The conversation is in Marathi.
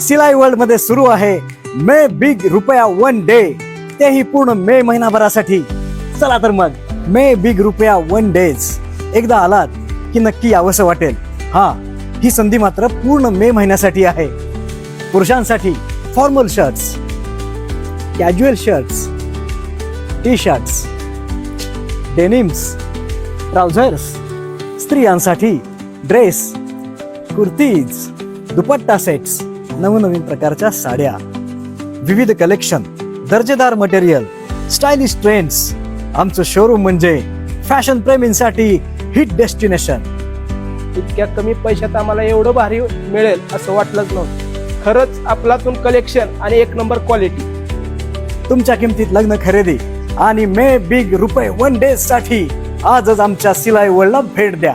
सिलाई वर्ल्डमध्ये सुरू आहे. मे बिग रुपया वन डे तेही पूर्ण मे महिनाभरासाठी. चला तर मग मे बिग रुपया वन डेज एकदा आलात की नक्की यावंसं वाटेल. हा ही संधी मात्र पूर्ण मे महिन्यासाठी आहे. पुरुषांसाठी formal shirts casual shirts T shirts denims trousers स्त्रियांसाठी ड्रेस कुर्तीज दुपट्टा सेट्स नवनवीन प्रकारच्या साड्या. विविध कलेक्शन दर्जेदार मटेरियल स्टायलिश ट्रेंड्स आमचं शोरूम म्हणजे फॅशन प्रेमींसाठी हिट डेस्टिनेशन इतक्या कमी पैशात आम्हाला एवढं भारी मिळेल असं वाटलंच नव्हतं. खरंच आपलातून कलेक्शन आणि एक नंबर क्वालिटी तुमच्या किमतीत लग्न खरेदी आणि मे बिग रुपये वन डेजसाठी आजच आमच्या सिलाई वर्ल्डला भेट द्या.